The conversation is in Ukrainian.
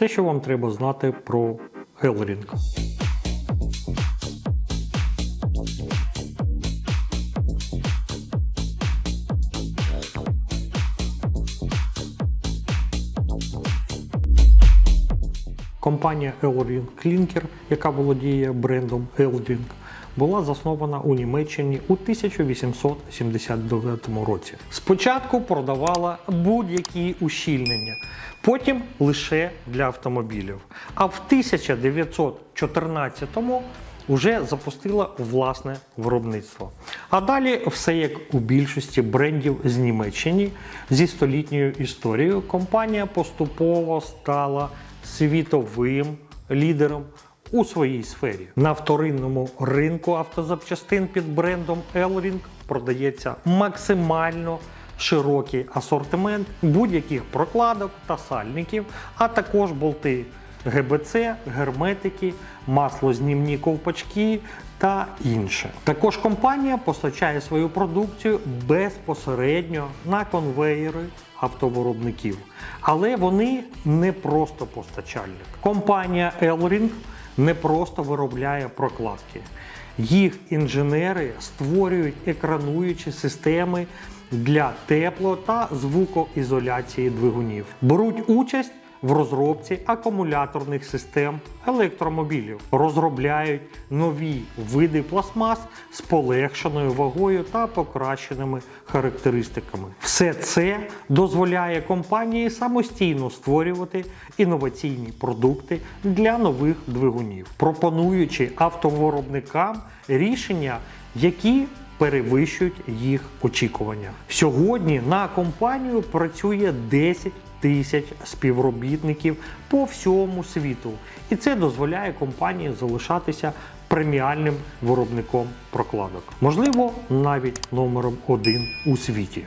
Все, що вам треба знати про Елрінг. Компанія Elring Klinker, яка володіє брендом Elring, була заснована у Німеччині у 1879 році. Спочатку продавала будь-які ущільнення, потім лише для автомобілів. А в 1914-му вже запустила власне виробництво. А далі все як у більшості брендів з Німеччини зі столітньою історією. Компанія поступово стала світовим лідером у своїй сфері. На вторинному ринку автозапчастин під брендом Elring продається максимально широкий асортимент будь-яких прокладок та сальників, а також болти ГБЦ, герметики, маслознімні ковпачки та інше. Також компанія постачає свою продукцію безпосередньо на конвеєри автовиробників. Але вони не просто постачальник. Компанія Elring не просто виробляє прокладки. Їх інженери створюють екрануючі системи для тепло та звукоізоляції двигунів. Беруть участь в розробці акумуляторних систем електромобілів, розробляють нові види пластмас з полегшеною вагою та покращеними характеристиками. Все це дозволяє компанії самостійно створювати інноваційні продукти для нових двигунів, пропонуючи автовиробникам рішення, які перевищують їх очікування. Сьогодні на компанію працює 10 тисяч співробітників по всьому світу, і це дозволяє компанії залишатися преміальним виробником прокладок, можливо, навіть номером один у світі.